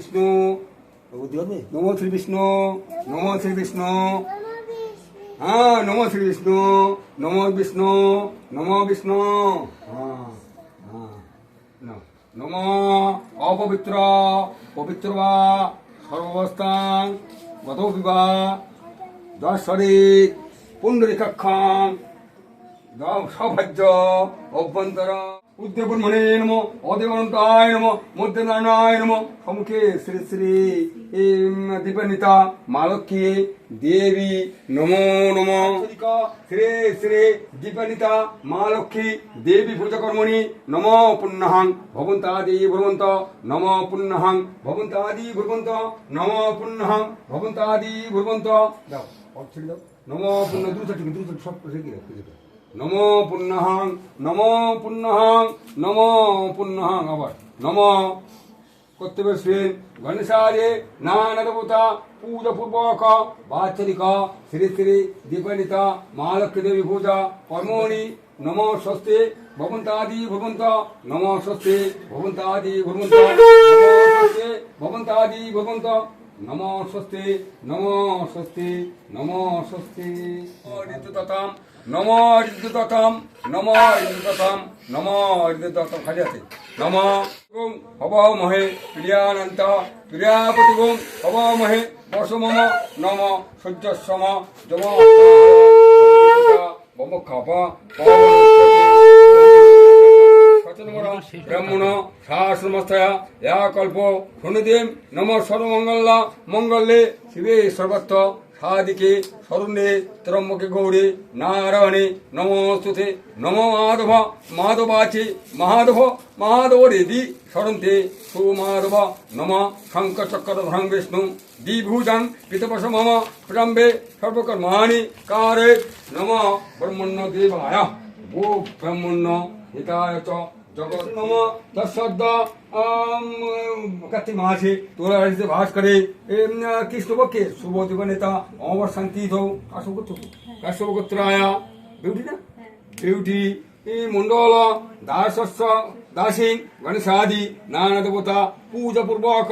বিষ্ণু নম শ্রী বিষ্ণু নম শ্রী বিষ্ণু হ্যাঁ নম শ্রী বিষ্ণু নম বিষ্ণু নম বিষ্ণু হ্যাঁ হ্যাঁ নম অপবিত্র পবিত্র বা সর্বাবস্থান গত বিবাহ দশরে পুণ্ডরিকাক্ষাং সৌভাজ্য অভ্যন্তর উদ্দেবন মনে নম অদেবনতায় নম মধ্যনারায়ণায় নম সম্মুখে শ্রী শ্রী দীপনিতা মালক্ষী দেবী নমো নম শ্রী শ্রী দীপনিতা মালক্ষী দেবী পূজকর্মণি নম পুণ্যহাং ভবন্তাদি ভ্রমন্ত নম পুণ্যহাং ভবন্তাদি ভ্রমন্ত নম পুণ্যহাং ভবন্তাদি ভ্রমন্ত দাও নম পুণ্য দ্রুত সব রেখে নম পুণ্যহাং নম পুণ্যহাং নম পুণ্যহাং আবার। নম। কর্তব্য শ্রী গণেশারে নানা দেবতা পূজা পূর্বক বাচরিক শ্রী শ্রী দীপনিতা মহালক্ষ্মী দেবী পূজা, কর্মণি, নম স্বস্তি, ভবন্তাদি ভবন্ত, নম স্বস্তি, ভবন্তাদি ভবন্ত ভবন্তাদি ভবন্ত, নম স্বস্তি নম স্বস্তি নম স্বস্তি। ঋতুততাম নম ঋতুততাম নম ঋতুততাম নম ঋতুততাম খালি আছে নম ওম হব মহে প্রিয়ানন্ত প্রিয়াপতি ওম হব মহে বর্ষ মম নম সূর্যসম, যম খাপ ব্রাহ্মণ শাস্ত্রমস্তয়া ইয়া কল্প শনিদেব নম সর্বমঙ্গল, মঙ্গলে শিবে সর্বত্র। সাদিকে শরণ্যে ত্রম্বকে গৌরী নারায়ণে নমস্তুতে নম মাধব মাধবাচে মাধব মাধব রেদি শরন্তে সুমাধব নম শঙ্কর চক্রধরং বিষ্ণু দ্বিভুজং পিতপশ মম প্রম্বে সর্বকর্মাণি কারে নম ব্রহ্মণ্য দেবায় ভূ ব্রহ্মণ্য হিতায় চ জগৎ নম তৎসদ্দ কার্তিক মাসে তোরা রাশিতে বাস করে। কৃষ্ণপক্ষে শুভ দিবনেতা অমর শান্তি ধৌ কাশ্যপগোত্র কাশ্যপগোত্রায়া বিউটি না? বিউটি এই মণ্ডল দাসস্য দাসী গণেশাদি নানা দেবতা পূজা পূর্বক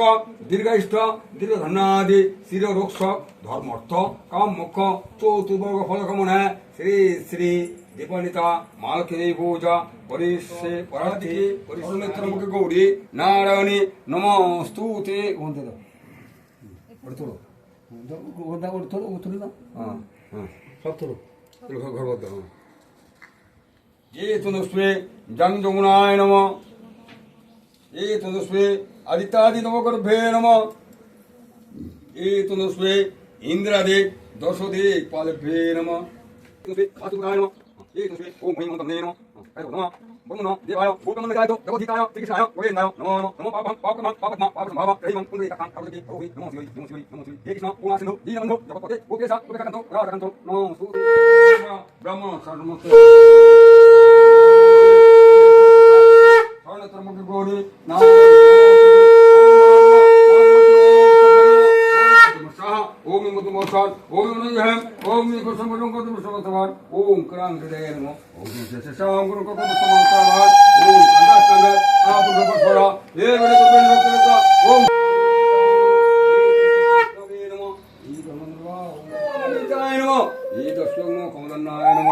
দীর্ঘাইষ্ঠ দীর্ঘধনাদি শির রোক্ষক ধর্মর্থ কাম মোক্ষ চতুর্বর্গ ফলকামনা শ্রী শ্রী ದೀಪನಿತ ಮಾಲ್ಕೇ ಭೋಜ ಪರಿಶ್ರೇ ಪರಾಧಿ ಪರಿಶ್ರಮಿತ್ರ ಮುಖ ಗೌರಿ ನಾರಾಯಣಿ ನಮಸ್ತು ತೇ ಹೊಂದಿದ ಹೊಡ್ತೋಳು ಹೊಂದಾಗ ಹೊಡ್ತೋಳು ಹೊತ್ತಿಲ್ಲ ಹಾಂ ಹಾಂ ಸತ್ತೋಳು ಭಗವದ್ದ ಏ ತುನುಸ್ವೆ ಜಂಗ್ ಜಮುನಾಯ ನಮ ಏ ತುನುಸ್ವೆ ಅದಿತಾದಿ ನವಗರ್ಭೇ ನಮ ಏ ತುನುಸ್ವೆ ಇಂದ್ರಾದಿ ದಶೋದಿ ಪಾಲಭ್ಯೇ ನಮ パートナーの ओम ओम तमने नो अरे नमो ओम नो देवाय भूतम नमः तो देखो ठीक आयो ठीक आयो ओए नायो नमो नमो नमो पापम पापम पापम पापम भाव रही मम कुंडली काम करो की ओहि नमो शिवाय नमो शिवाय नमो शिवाय हे कृष्ण पूर्ण सिंधु जी नमो जप पते ओके सा ओके कंतो राव कंतो नमो सूर्य ब्रह्म सर्वमते सर्वत्र मुख गोरी नमो কুসুমরং কত সমস্তবান ওম ক্রাং হৃদয় নমঃ। ওম শেষাং গুরু কত সমস্তবান ওম আদাস্কন্দ আপু সপস্বরা এ বলে তো বেন রক্তরতা ওম কমলনায় নম।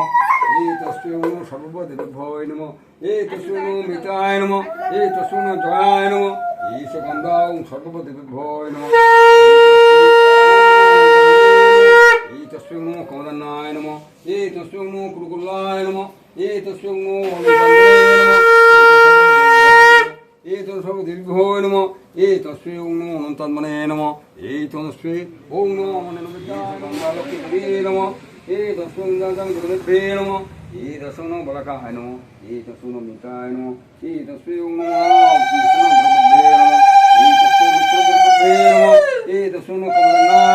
এই তস্য সর্বদেভ্যয় নম। এই তস্য মিতায় নম। এই তস্য জয়ায় নম। এই সুগন্ধাং সর্বদেভ্যয় নম। এই এই তস্য কুরুকুলায় নম এই তস্য এই তস্য দীর্ঘয় নম এই তস্য অনন্তাত্মনে নম এই তস্য ওম নম নমবিদ্যায় নম তস্য গুরুদেভ্যে নম এই তস্য বলকায় নম এই তস্য মিতায় নম এই তস্য নম তস্য মিত্রগুরুদেভ্যে নম এই তস্য কমলনায়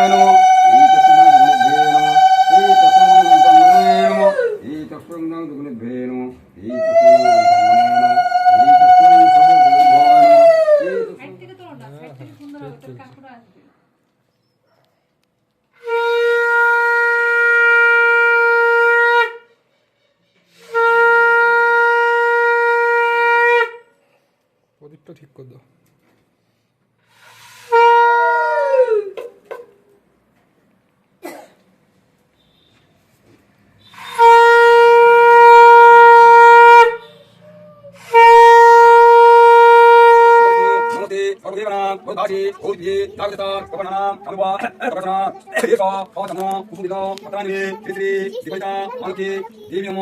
দেবীম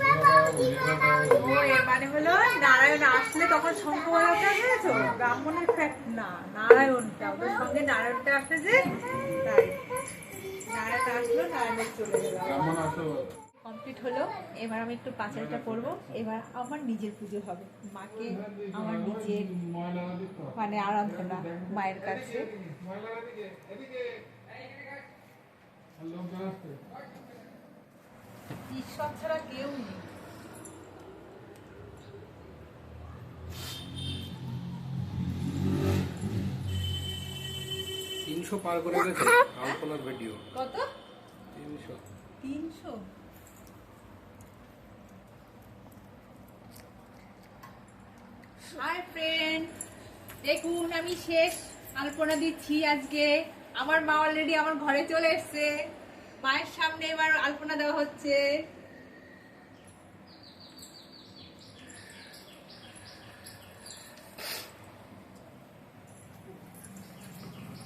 দে দাও ও এর মানে হলো নারায়ণ আসলে তখন শঙ্খ বাজাতে হয়েছে ব্রাহ্মণের ফ্যাক্ট না নারায়ণটা ওদের সঙ্গে নারায়ণটা আসলে যে তাই নারায়ণ আসলো নারায়ণের চলে গেল কমপ্লিট হলো। এবার আমি একটু পাঁচালিটা পরবো এবার আমার নিজের পুজো হবে। মাকে আমার নিজের মানে আরাধনা মায়ের কাছে। ঈশ্বর ছাড়া কেউ নেই। তিনশো পার করে গেছে। ভিডিও কত? তিনশো। তিনশো? হাই ফ্রেন্ড দেখুন, আমি শেষ আলপনা দিচ্ছি আজকে। আমার মা অলরেডি আমার ঘরে চলে এসেছে। মায়ের সামনে এবার আলপনা দেওয়া হচ্ছে।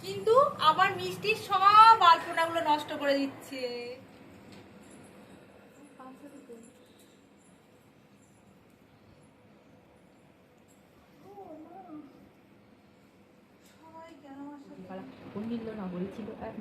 কিন্তু আমার মিষ্টির সব আলপনাগুলো নষ্ট করে দিচ্ছে কন্ডিল্য নগরী ছিল এক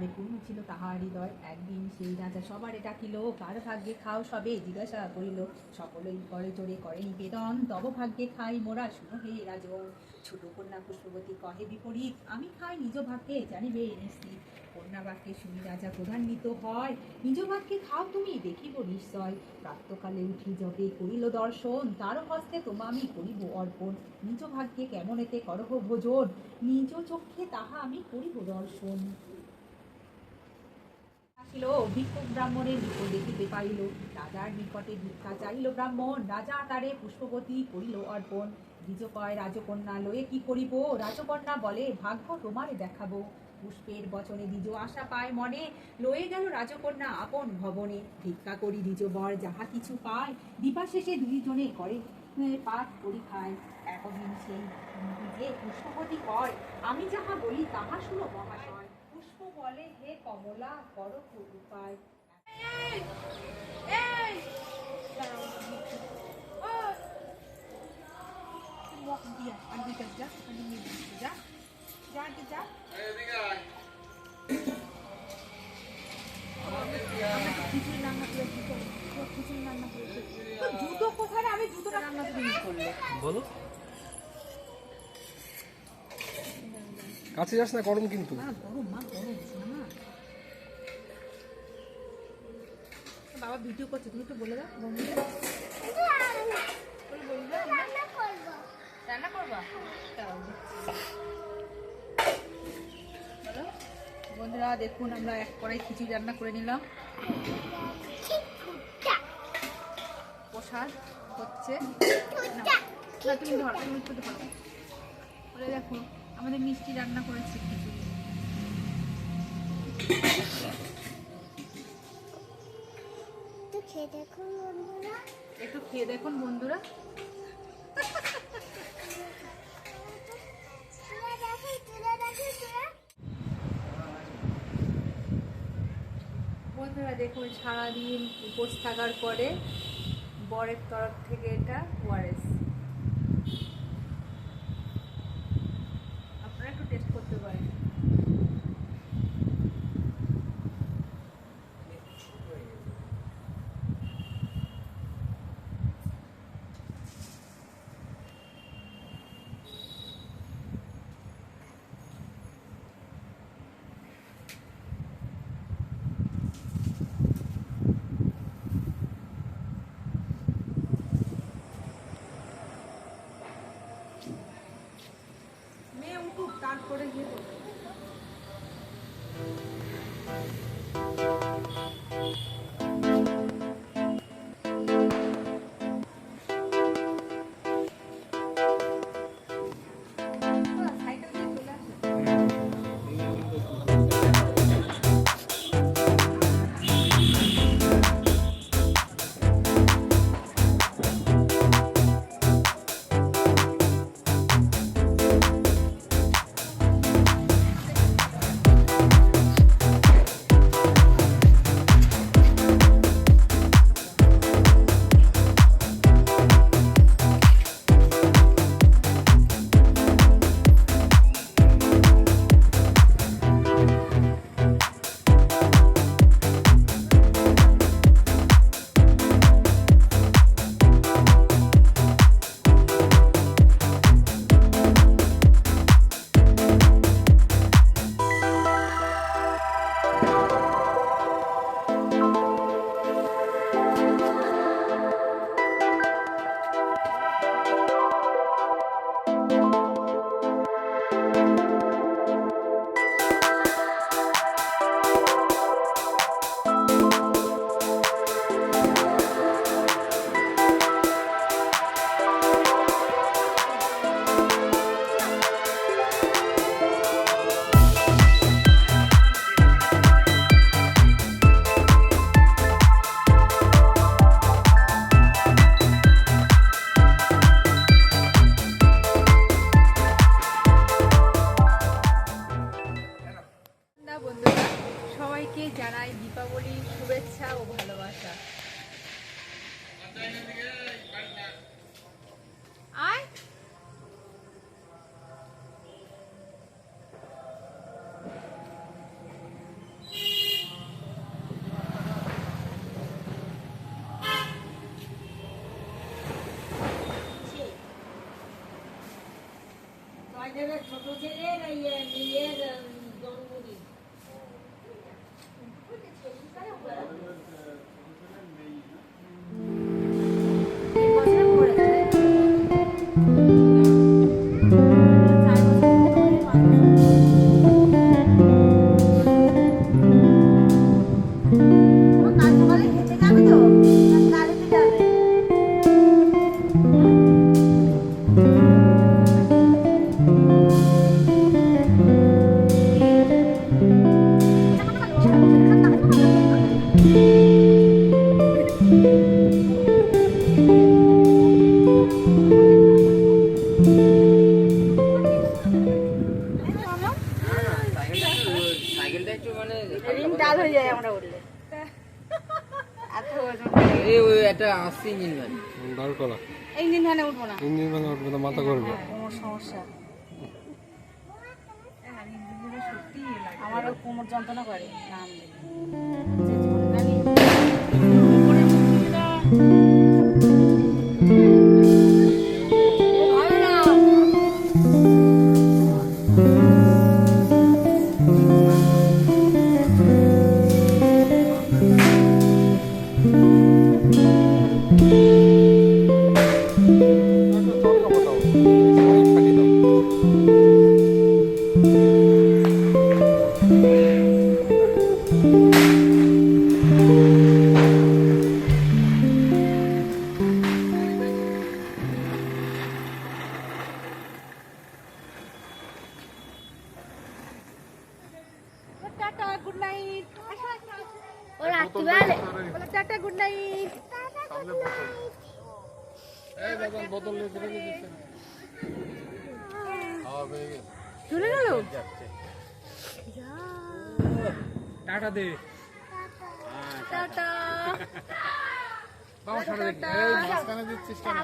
অহংকারে পূর্ণ ছিল তাহার হৃদয়। একদিন সেই রাজা সবারে ডাকিল কার ভাগ্যে খাও সবে? জিজ্ঞাসা করিল। সকলেই করে জোরে করে নিবেদন, তব ভাগ্যে খাই মোরা। শুনো হে রাজন ছোট কন্যা পুষ্পবতী, কহে বিপরীত, আমি খাই নিজ ভাগ্যে, জানিবে নিশ্চিত কন্যা বাক্যে শুনি রাজা প্রধান্বিত হয়, নিজ ভাগ্যে খাও তুমি, দেখিব নিশ্চয়। প্রাপ্তকালে উঠি যবে করিল দর্শন, তার হস্তে তোমা আমি করিব অর্পণ। নিজ ভাগ্যে কেমন এতে করহ ভোজন? নিজ চক্ষে তাহা আমি করিব দর্শন। আসিল ভিক্ষুক ব্রাহ্মণের নিকট দেখিতে পাইল, রাজার নিকটে ভিক্ষা চাইল ব্রাহ্মণ, রাজা তারে পুষ্পবতী করিল অর্পণ। দ্বিজ রাজকন্যা লয়ে কি করিব? রাজকন্যা বলে, ভাগ্য তোমারে দেখাবো। পুষ্পের বচনে দ্বিজ আশা পায় মনে, লয়ে গেল রাজকন্যা আপন ভবনে। ভিক্ষা করি দ্বিজ বর যাহা কিছু পায়, দীপা শেষে দুইজনে করে পাঠ পরীক্ষায় একদিন সেই যে পুষ্পবতী কয়, আমি যাহা বলি, তাহা শুনো মহাশয়। বলে হে কমলা কর উপায়। জুতো কোথায় আমি জুতোটা রান্না করে বলো। কাছে যাস না গরম কিন্তু। গরম বাবা ভিডিও করছে তুমি একটু বলে দাও বন্ধুদের। রান্না করবা? বন্ধুরা দেখুন আমরা এক কড়াই খিচুড়ি রান্না করে নিলাম। প্রসাদ হচ্ছে তুমি ধরো তুমি একটু ধরো। বলে দেখো আমাদের মিষ্টি রান্না করেছি খিচুড়ি। খেয়ে দেখুন বন্ধুরা। একটু খেয়ে দেখুন বন্ধুরা। বন্ধুরা দেখুন সারাদিন উপোস থাকার পরে বরের তরফ থেকে এটা ওয়ারেস আপনারা একটু টেস্ট করতে পারেন। তারপরে গিয়ে জানাই দীপাবলির শুভেচ্ছা ও ভালোবাসা। ছোট ছেলের ইয়ে ওই একটা আসছে ইঞ্জিন গাড়ি দাঁড় করা এই দিন উঠবো না। ইঞ্জিন মানে উঠবো না মাথা করবে কোমর সমস্যা। আমারও কোমর যন্ত্রণা করে নাম গুড নাইট ও রাত্রিবেলা বলো টাটা গুড নাইট এই বোতল নিয়ে গেছে। চলে গেল? টাটা দে। টাটা। বাবা সরে দিচ্ছিস কেন?